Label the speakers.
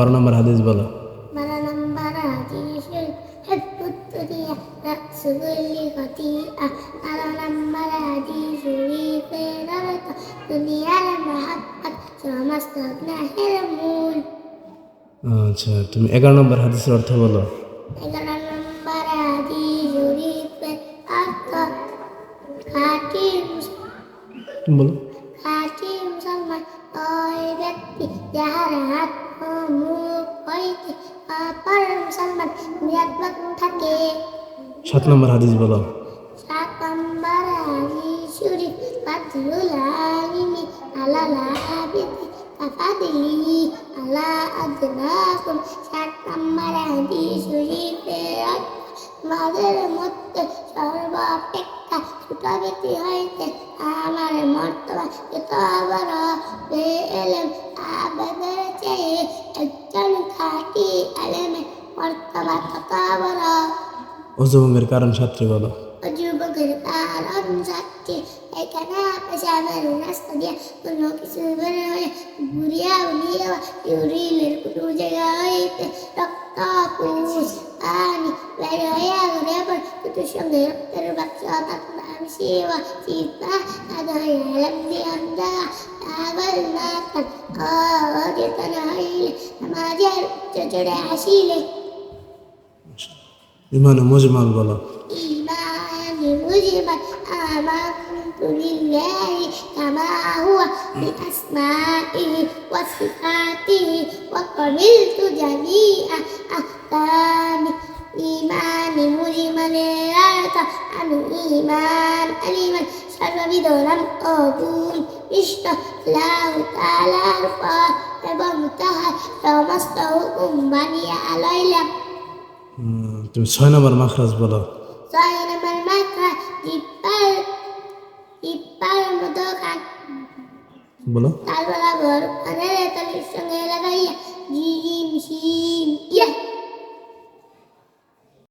Speaker 1: বারো নম্বর হাদিস বলো। আচ্ছা তুমি এগারো নম্বর হাদিসের অর্থ বলো। বলো।
Speaker 2: মুসলমান ব্যক্তি মুসলমান নিরাপদ থাকে।
Speaker 1: সাত নম্বর হাদিস বলো।
Speaker 2: সাত নম্বর হাদিস শরীফ ফাদলুল আলিমি আলা লাবিদি কাফাদিলি আলা আদনাকুম। সাত নম্বর হাদিস শরীফের অর্থ আমাদের মধ্যে সর্বাপেক্ষা ছোট ব্যক্তি হইতে আমার মর্তবা যত এলেমে মর্তবা তত বড়
Speaker 1: অজুভঙ্গের কারণ সাতটি বলো।
Speaker 2: যুবকের কারণ যাচ্ছে এখানে পেশাবের রাস্তা দিয়ে কোনো কিছু বের হয়ে ঘুরিয়া উড়িয়া ইউরিলের কোনো জায়গা হইতে রক্ত পুষ পানি বের হইয়া Düşünür, durmak yoldan amşiva, cita, anayalem diyanda, avallatan, kâdi tanahayle, namacer, cücüre aşile. İmanı
Speaker 1: muzman bala. İmanı muzman,
Speaker 2: amantu lillahi, kama huwa bi asma'ihi ve sifatihi, ve kamiltu cami'a ahkam ইমান মুজিমানেরাতা আমি ইমান আলিমান সর্ববিদ নাম অগুণ বিষ্ণু লাহ তালার ফল এবং তাহার সমস্ত হুকুম মানিয়া লইলাম
Speaker 1: তুমি ছয় নম্বর মাখরাজ বলো।
Speaker 2: ছয় নম্বর মাখরাজ ইব্বাল ইব্বাল মতো
Speaker 1: বলো।
Speaker 2: তার বলা ঘর অনেক সঙ্গে লাগাইয়া জি